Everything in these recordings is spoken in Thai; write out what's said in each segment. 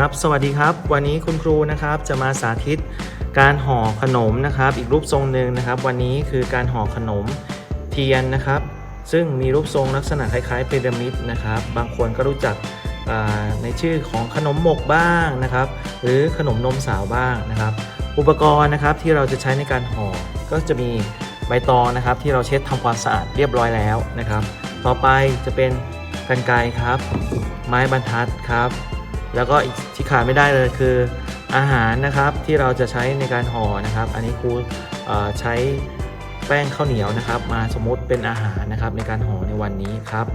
ครับ สวัสดีครับ วันนี้คุณครูนะครับจะมาสาธิตการห่อขนมนะครับ อีกรูปทรงหนึ่งนะครับ วันนี้คือการห่อขนมเทียนนะครับ ซึ่งมีรูปทรงลักษณะคล้ายๆพีระมิดนะครับ บางคนก็รู้จักในชื่อของขนมหมกบ้างนะครับ หรือขนมนมสาวบ้างนะครับ อุปกรณ์นะครับที่เราจะใช้ในการห่อก็จะมีใบตองนะครับที่เราเช็ดทำความสะอาดเรียบร้อยแล้วนะครับ ต่อไปจะเป็นกรรไกรครับ ไม้บรรทัดครับ แล้วก็อีกที่ขาดไม่ได้เลยคืออาหารนะครับที่เราจะใช้ในการห่อนะครับ อันนี้ครูใช้แป้งข้าวเหนียวนะครับ มาสมมติเป็นอาหารนะครับในการห่อในวันนี้ครับ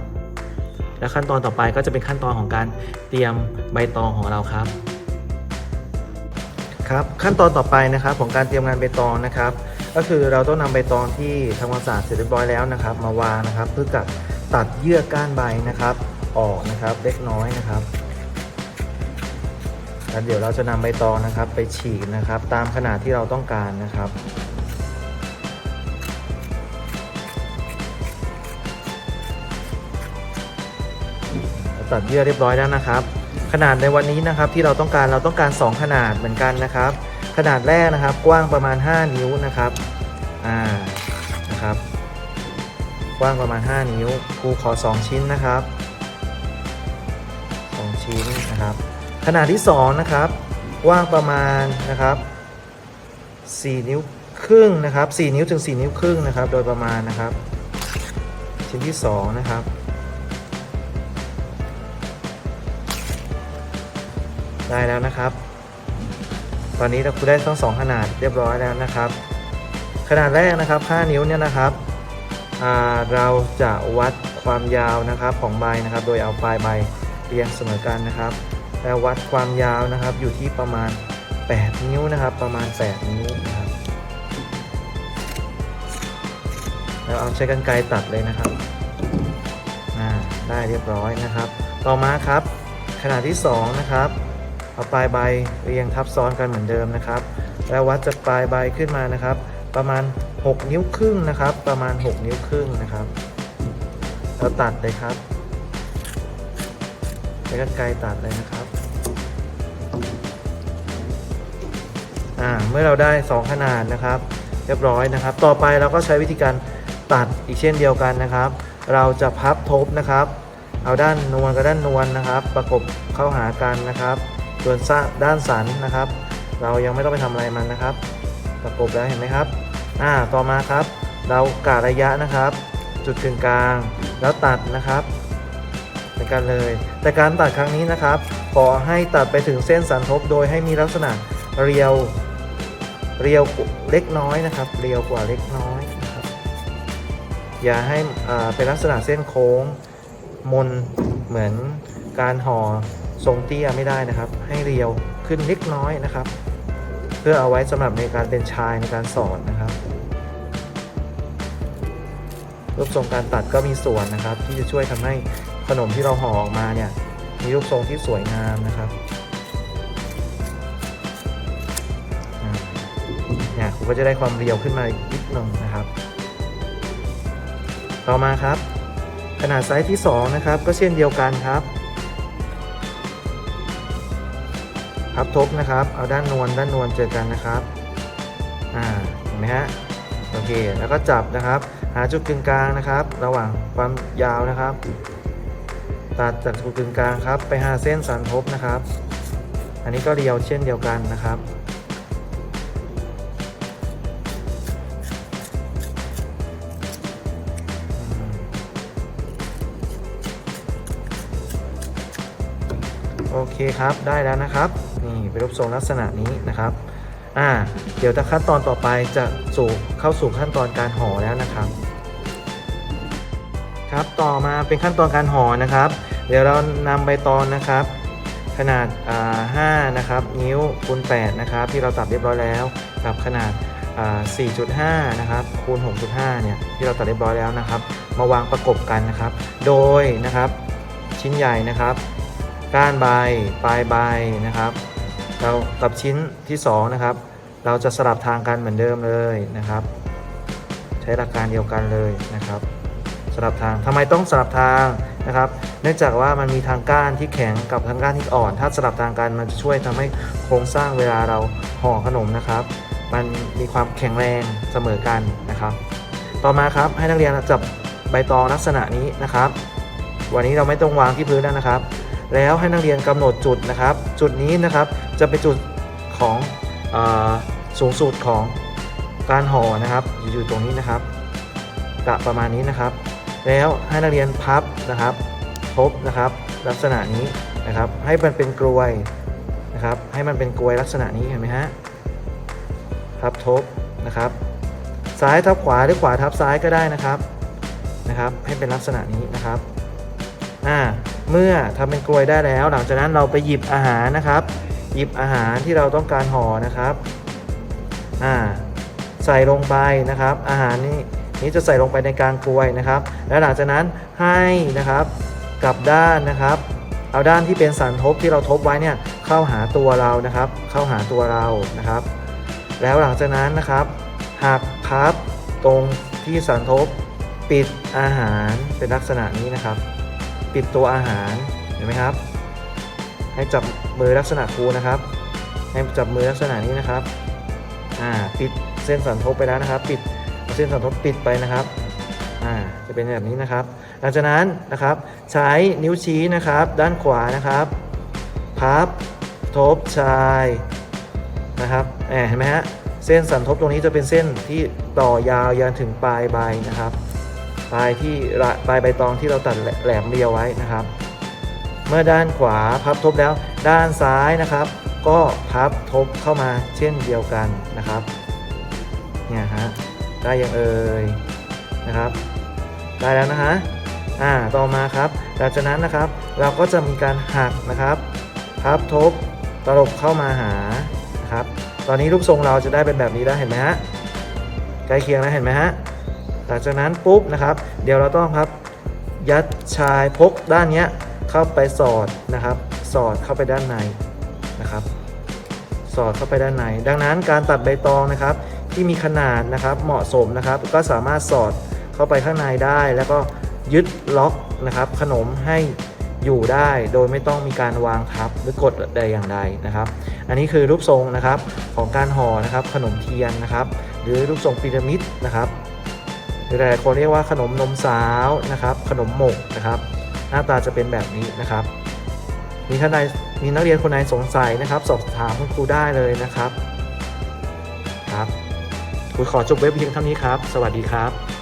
และขั้นตอนต่อไปก็จะเป็นขั้นตอนของการเตรียมใบตองของเราครับครับขั้นตอนต่อไปนะครับของการเตรียมงานใบตองนะครับ ก็คือเราต้องนำใบตองที่ทำความสะอาดเสร็จเรียบร้อยแล้วนะครับ มาวางนะครับ เพื่อกับตัดเยื่อก้านใบนะครับ ออกนะครับเล็กน้อยนะครับ แล้วเดี๋ยวเราจะนำใบตองนะครับ ไปฉีกนะครับ ตามขนาดที่เราต้องการนะครับตัดเยื่อเรียบร้อยแล้วนะครับ ขนาดในวันนี้นะครับที่เราต้องการเราต้องการ 2 ขนาดเหมือนกันนะครับ ขนาดแรกนะครับกว้างประมาณ 5 นิ้วนะครับอ่านะครับ กว้างประมาณ 5 นิ้วครูขอ 2 ชิ้นนะครับ 2 ชิ้นนะครับ ขนาดที่2นะครับกว้างประมาณนะครับ 4 นิ้วครึ่งนะครับ 4 นิ้วถึง 4 นิ้วครึ่งนะครับ โดยประมาณนะครับ ชิ้นที่ 2 นะครับได้แล้วนะครับ ตอนนี้เราครูได้ทั้งสองขนาดเรียบร้อยแล้วนะครับ ขนาดแรกนะครับ5นิ้วเนี่ยนะครับ เราจะวัดความยาวนะครับของใบนะครับ โดยเอาปลายใบเรียงเสมอกันนะครับ แล้ววัดความยาวนะครับอยู่ที่ประมาณ 8 นิ้วนะครับ ประมาณ 8 นิ้วนะครับแล้วเอาใช้กรรไกรตัดเลยนะครับอ่าได้เรียบร้อยนะครับ ต่อมาครับขนาดที่ 2 นะครับเอาปลายใบเรียงทับซ้อนกันเหมือนเดิมนะครับ แล้ววัดจากปลายใบขึ้นมานะครับ ประมาณ 6 นิ้วครึ่งนะครับ ประมาณ 6 นิ้วครึ่งนะครับแล้วตัดเลยครับ ช้กรรไกรตัดเลยนะครับ อ่า เมื่อเราได้ 2 ขนาดนะครับ เรียบร้อยนะครับ ต่อไปเราก็ใช้วิธีการตัดอีกเช่นเดียวกันนะครับ เราจะพับทบนะครับ เอาด้านนวลกับด้านนวลนะครับ ประกบเข้าหากันนะครับ ส่วนด้านสันนะครับ เรายังไม่ต้องไปทำอะไรมันนะครับ ประกบแล้วเห็นไหมครับ อ่า ต่อมาครับ เรากะระยะนะครับ จุดกึ่งกลาง แล้วตัดนะครับ การเลย แต่การตัดครั้งนี้นะครับ ขอให้ตัดไปถึงเส้นสันทบโดยให้มีลักษณะเรียวเรียวเล็กน้อยนะครับ เรียวกว่าเล็กน้อยนะครับ อย่าให้เป็นลักษณะเส้นโค้งมนเหมือนการห่อทรงเตี้ยไม่ได้นะครับ ให้เรียวขึ้นเล็กน้อยนะครับ เพื่อเอาไว้สำหรับในการเป็นชายในการสอนนะครับ รูปทรงการตัดก็มีส่วนนะครับ ที่จะช่วยทำให้ขนมที่เราห่อออกมาเนี่ยมีรูปทรงที่สวยงามนะครับเนี่ยคุณก็จะได้ความเรียวขึ้นมาอีกนิดหนึ่งนะครับ ต่อมาครับ ขนาดไซส์ที่ 2 นะครับ ก็เช่นเดียวกันครับพับทบนะครับ เอาด้านนวลด้านนวลเจอกันนะครับ อ่า เห็นไหมฮะ โอเค แล้วก็จับนะครับ หาจุดกึ่งกลางนะครับ ระหว่างความยาวนะครับ ตัดจากจุดกึ่งกลางครับ ไปหาเส้นสันทบนะครับ อันนี้ก็เรียวเช่นเดียวกันนะครับโอเคครับได้แล้วนะครับนี่เป็นรูปทรงลักษณะนี้นะครับอ่าเดี๋ยวถ้าขั้นตอนต่อไปจะสู่เข้าสู่ขั้นตอนการห่อแล้วนะครับ ครับต่อมาเป็นขั้นตอนการห่อนะครับ เดี๋ยวเรานำใบตองนะครับ ขนาดอ่า5นะครับนิ้วคูณ8นะครับที่เราตัดเรียบร้อยแล้ว กับขนาด 4.5 นะครับคูณ 6.5 เนี่ยที่เราตัดเรียบร้อยแล้วนะครับ มาวางประกบกันนะครับ โดยนะครับชิ้นใหญ่นะครับ ก้านใบปลายใบนะครับเรากับชิ้นที่2นะครับเราจะสลับทางกันเหมือนเดิมเลยนะครับ ใช้หลักการเดียวกันเลยนะครับ สลับทางทำไมต้องสลับทางนะครับ เนื่องจากว่ามันมีทางก้านที่แข็งกับทางก้านที่อ่อน ถ้าสลับทางกันมันจะช่วยทำให้โครงสร้างเวลาเราห่อขนมนะครับ มันมีความแข็งแรงเสมอกันนะครับ ต่อมาครับให้นักเรียนจับใบตองลักษณะนี้นะครับ วันนี้เราไม่ต้องวางที่พื้นแล้วนะครับ แล้วให้นักเรียนกำหนดจุดนะครับ จุดนี้นะครับจะเป็นจุดของอสูงสุดของการห่อนะครับ อยู่ตรงนี้นะครับกะประมาณนี้นะครับ แล้วให้นักเรียนพับนะครับทบนะครับ ลักษณะนี้นะครับ ให้มันเป็นกลวยนะครับ ให้มันเป็นกลวยลักษณะนี้เห็นไหมฮะพับทบนะครับ ซ้ายทับขวาหรือขวาทับซ้ายก็ได้นะครับนะครับ ให้เป็นลักษณะนี้นะครับอ่าเมื่อทำเป็นกลวยได้แล้ว หลังจากนั้นเราไปหยิบอาหารนะครับ หยิบอาหารที่เราต้องการห่อนะครับอ่าใส่ลงไปนะครับ อาหารนี้ นี้จะใส่ลงไปในกลางกลวยนะครับ แล้วหลังจากนั้นให้นะครับกลับด้านนะครับ เอาด้านที่เป็นสันทบที่เราทบไว้เนี่ยเข้าหาตัวเรานะครับ เข้าหาตัวเรานะครับ แล้วหลังจากนั้นนะครับหักพับตรงที่สันทบปิดอาหารเป็นลักษณะนี้นะครับ ปิดตัวอาหารเห็นไหมครับ ให้จับมือลักษณะครูนะครับ ให้จับมือลักษณะนี้นะครับอ่าปิดเส้นสันทบไปแล้วนะครับ ปิด เส้นสันทบปิดไปนะครับอ่าจะเป็นแบบนี้นะครับ หลังจากนั้นนะครับใช้นิ้วชี้นะครับ ด้านขวานะครับ พับทบชายนะครับเห็นไหมฮะเส้นสันทบตรงนี้จะเป็นเส้นที่ต่อยาวยันถึงปลายใบนะครับปลายที่ปลายใบตองที่เราตัดแหลมเรียวไว้นะครับ เมื่อด้านขวาพับทบแล้วด้านซ้ายนะครับ ก็พับทบเข้ามาเช่นเดียวกันนะครับเนี่ยฮะ ได้ยังเอ่ยนะครับ ได้แล้วนะฮะอ่าต่อมาครับ หลังจากนั้นนะครับเราก็จะมีการหักนะครับพับทบตลบเข้ามาหานะครับ ตอนนี้รูปทรงเราจะได้เป็นแบบนี้แล้วเห็นไหมฮะใกล้เคียงแล้วเห็นไหมฮะหลังจากนั้นปุ๊บนะครับ เดี๋ยวเราต้องครับยัดชายพกด้านเนี้ยเข้าไปสอดนะครับ สอดเข้าไปด้านในนะครับ สอดเข้าไปด้านใน ดังนั้นการตัดใบตองนะครับ ที่มีขนาดนะครับเหมาะสมนะครับ ก็สามารถสอดเข้าไปข้างในได้ แล้วก็ยึดล็อกนะครับ ขนมให้อยู่ได้โดยไม่ต้องมีการวางทับหรือกดใดอย่างใดนะครับ อันนี้คือรูปทรงนะครับของการห่อนะครับ ขนมเทียนนะครับ หรือรูปทรงพีระมิดนะครับหรือหลายคนเรียกว่าขนมนมสาวนะครับ ขนมหมกนะครับ หน้าตาจะเป็นแบบนี้นะครับ มีท่านใดมีนักเรียนคนไหนสงสัยนะครับ สอบถามคุณครูได้เลยนะครับครับ ครูขอจบเว็บเพียงเท่านี้ครับ สวัสดีครับ